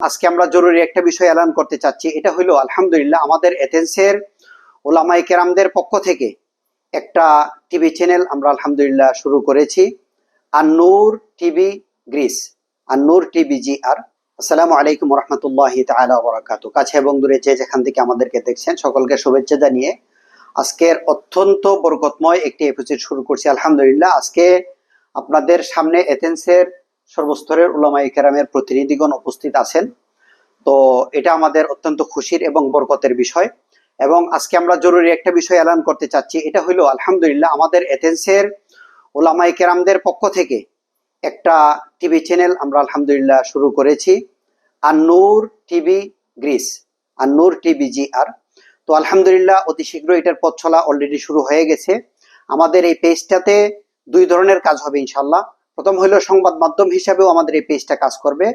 আজকে আমরা জরুরি একটা বিষয় এলান করতে চাচ্ছি। এটা হলো আলহামদুলিল্লাহ, আমাদের এথেন্সের ওলামাই কেরামদের পক্ষ থেকে একটা টিভি চ্যানেল আমরা আলহামদুলিল্লাহ শুরু করেছি। Annur TV Greece Annur TV জি আর আসসালামু আলাইকুম রহমতুল্লাহ তালা বরাকাতু কাছে এবং দূরে যে যেখান থেকে আমাদেরকে দেখছেন, সকলকে শুভেচ্ছা জানিয়ে আজকের অত্যন্ত বরকতময় একটি এপিসোড শুরু করছি। আলহামদুলিল্লাহ, আজকে আপনাদের সামনে এথেন্সের সর্বস্তরের উলামাই কেরামের প্রতিনিধিগণ উপস্থিত আছেন। তো এটা আমাদের অত্যন্ত খুশির এবং বরকতের বিষয়। এবং আজকে আমরা জরুরি একটা বিষয় এলান করতে চাচ্ছি। এটা হলো আলহামদুলিল্লাহ, আমাদের এথেন্সের ওলামাই কেরামদের পক্ষ থেকে একটা টিভি চ্যানেল আমরা আলহামদুলিল্লাহ শুরু করেছি। Annur TV Greece, Annur TV জি আর তো আলহামদুলিল্লাহ, অতি শীঘ্র এটার পথ চলা অলরেডি শুরু হয়ে গেছে। আমাদের এই পেজটাতে দুই ধরনের কাজ হবে ইনশাল্লাহ প্রথম হলো সংবাদ মাধ্যম হিসাবেও আমাদের এই পেজটা কাজ করবে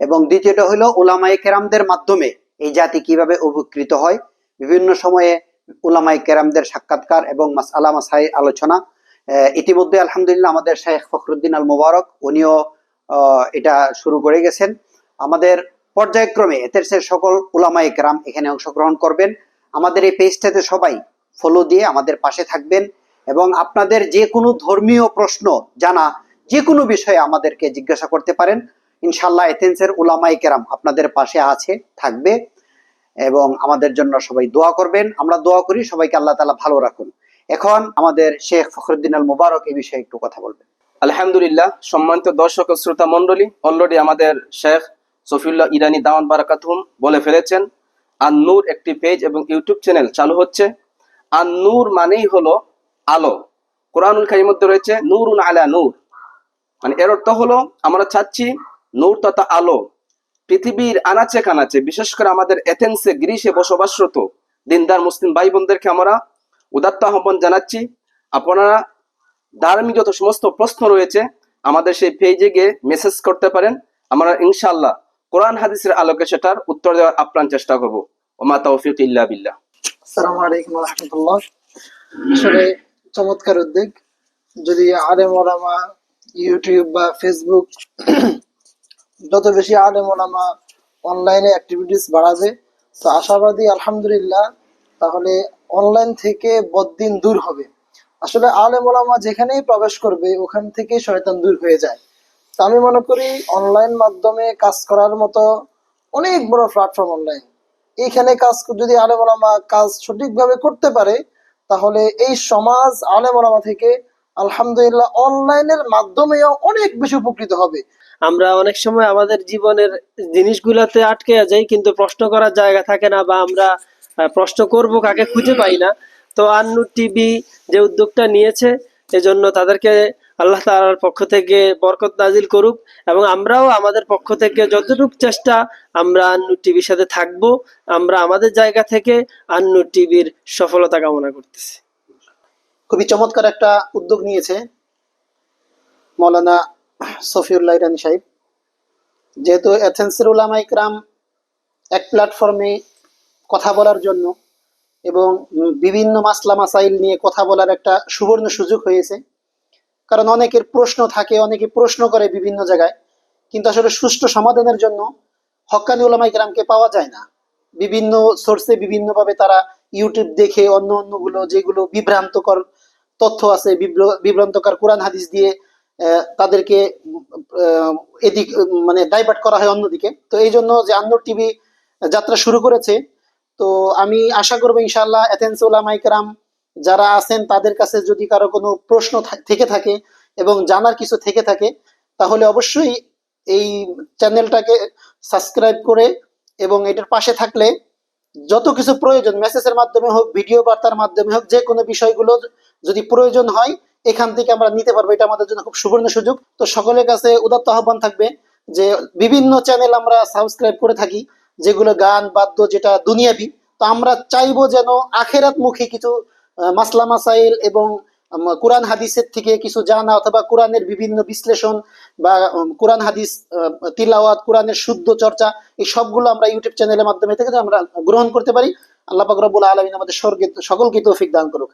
এবং দ্বিতীয়টা হলো ওলামাই কেরামদের মাধ্যমে এই জাতি কীভাবে উপকৃত হয়। বিভিন্ন সময়ে ওলামাই কেরামদের সাক্ষাৎকার এবং মাস আলা মাসাই, আলোচনা ইতিমধ্যে আলহামদুলিল্লাহ আমাদের শেখ ফখরুদ্দিন আল মোবারক উনিও এটা শুরু করে গেছেন। আমাদের পর্যায়ক্রমে এদের সে সকল উলামাই কেরাম এখানে অংশগ্রহণ করবেন। আমাদের এই পেজটাতে সবাই ফলো দিয়ে আমাদের পাশে থাকবেন এবং আপনাদের যে কোনো ধর্মীয় প্রশ্ন জানা যে কোনো বিষয়ে আমাদেরকে জিজ্ঞাসা করতে পারেন। ইনশাল্লাহ এথেন্সের উলামাই কেরাম আপনাদের পাশে আছে, থাকবে এবং আমাদের জন্য সবাই দোয়া করবেন। আমরা দোয়া করি, সবাইকে আল্লাহ তালা ভালো রাখুন। এখন আমাদের শেখ ফখরুদ্দিন আল মুবারক এই বিষয়ে একটু কথা বলবেন। আলহামদুলিল্লাহ, সম্মানিত দর্শক ও শ্রোতা মন্ডলী অলরেডি আমাদের শেখ সফিউল্লাহ ইরানি দাওয়ান বারাকাতুম বলে ফেলেছেন আর নূর একটি পেজ এবং ইউটিউব চ্যানেল চালু হচ্ছে। আর নূর মানেই হলো আলো। কোরআনুল কারিমের মধ্যে রয়েছে, নূরুন আলা নূর। মানে এর অর্থ হলো, আমরা চাচ্ছি নূর তথা আলো, পৃথিবীর আনাচে কানাচে, বিশেষ করে আমাদের এথেন্সে, গ্রীসে বসবাসরত দিনদার মুসলিম ভাই বোনদেরকে আমরা উদাত্ত আহ্বান জানাচ্ছি। আপনারা ধার্মিক যত সমস্ত প্রশ্ন রয়েছে, আমাদের সেই পেজে গিয়ে মেসেজ করতে পারেন। আমরা ইনশাআল্লাহ কোরআন হাদিসের আলোকে সেটার উত্তর দেওয়ার আপ্রাণ চেষ্টা করব। ওমা তৌফিক ইল্লা বিল্লাহ। চমৎকার উদ্যোগ। যদি আলেম ওলামা ইউটিউব বা ফেসবুক যত বেশি আলেম ওলামা অনলাইনে অ্যাক্টিভিটিস বাড়াবে, তো আশাবাদী, আলহামদুলিল্লাহ, তাহলে অনলাইন থেকে বদিন দূর হবে। আসলে আলেম ওলামা যেখানেই প্রবেশ করবে, ওখান থেকে শয়তান দূর হয়ে যায়। তো আমি মনে করি অনলাইন মাধ্যমে কাজ করার মতো অনেক বড় প্ল্যাটফর্ম অনলাইন এইখানে কাজ যদি আলেম ওলামা কাজ সঠিকভাবে করতে পারে, তাহলে এই সমাজ আলেম ওলামা থেকে আলহামদুলিল্লাহ, অনলাইনের মাধ্যমেও অনেক বেশি উপকৃত হবে। আমরা অনেক সময় আমাদের জীবনের জিনিসগুলোতে আটকে যাই, কিন্তু প্রশ্ন করার জায়গা থাকে না বা আমরা প্রশ্ন করব কাকে খুঁজে পাই না। তো আন্নু টিভি যে উদ্যোগটা নিয়েছে, এজন্য তাদেরকে আল্লাহ তাআলার পক্ষ থেকে বরকত নাজিল করুক এবং আমরাও আমাদের পক্ষ থেকে যতটুকু চেষ্টা, আমরা আন্নু টিভির সাথে থাকব। আমরা আমাদের জায়গা থেকে আন্নু টিভির সফলতা কামনা করতেছি। খুবই চমৎকার একটা উদ্যোগ নিয়েছে মৌলানা সফিউল্লাহ ইরানি সাহেব। যেহেতু এথেন্সের উলামা ইকরাম এক প্ল্যাটফর্মে কথা বলার জন্য এবং বিভিন্ন মাসলা মাসাইল নিয়ে কথা বলার একটা সুবর্ণ সুযোগ হয়েছে, কারণ অনেকের প্রশ্ন থাকে, অনেকে প্রশ্ন করে বিভিন্ন জায়গায়, কিন্তু আসলে সুষ্ঠু সমাধানের জন্য হক্কানি উলামা ইকরামকে পাওয়া যায় না। বিভিন্ন সোর্সে বিভিন্নভাবে তারা ইউটিউব দেখে অন্য অন্যগুলো যেগুলো বিভ্রান্তকর তথ্য আছে বিভ্র- বিভ্রান্তকর কোরআন হাদিস দিয়ে তাদেরকে এদিক মানে ডাইভার্ট করা হয় অন্যদিকে। তো এই জন্য যে আন্নুর টিভি যাত্রা শুরু করেছে, তো আমি আশা করব ইনশাল্লাহ এথেন্স ওলামা ইকরাম যারা আছেন, তাদের কাছে যদি কারও কোনো প্রশ্ন থেকে থাকে এবং জানার কিছু থেকে থাকে, তাহলে অবশ্যই এই চ্যানেলটাকে সাবস্ক্রাইব করে এবং এটার পাশে থাকলে যত কিছু প্রয়োজন মেসেজের মাধ্যমে হোক ভিডিও বার্তার মাধ্যমে হোক, যে কোনো বিষয়গুলো যদি প্রয়োজন হয়, এখান থেকে আমরা নিতে পারব। এটা আমাদের জন্য খুব সুবর্ণ সুযোগ। তো সকলের কাছে উদাত্ত আহ্বান থাকবে যে, বিভিন্ন চ্যানেল আমরা সাবস্ক্রাইব করে থাকি, যেগুলো গান, বাদ্য, যেটা দুনিয়াবি। তো আমরা চাইব যেন আখেরাত মুখী কিছু মাসলা মাসাইল এবং কোরআন হাদিসের থেকে কিছু জানা অথবা কোরআনের বিভিন্ন বিশ্লেষণ বা কোরআন হাদিস তিলাওয়াত, কোরআনের শুদ্ধ চর্চা, এই সবগুলো আমরা ইউটিউব চ্যানেলের মাধ্যমে থেকে আমরা গ্রহণ করতে পারি। আল্লাহ পাক রব্বুল আলমিন আমাদের স্বর্গে সকলকে তৌফিক দান করুক।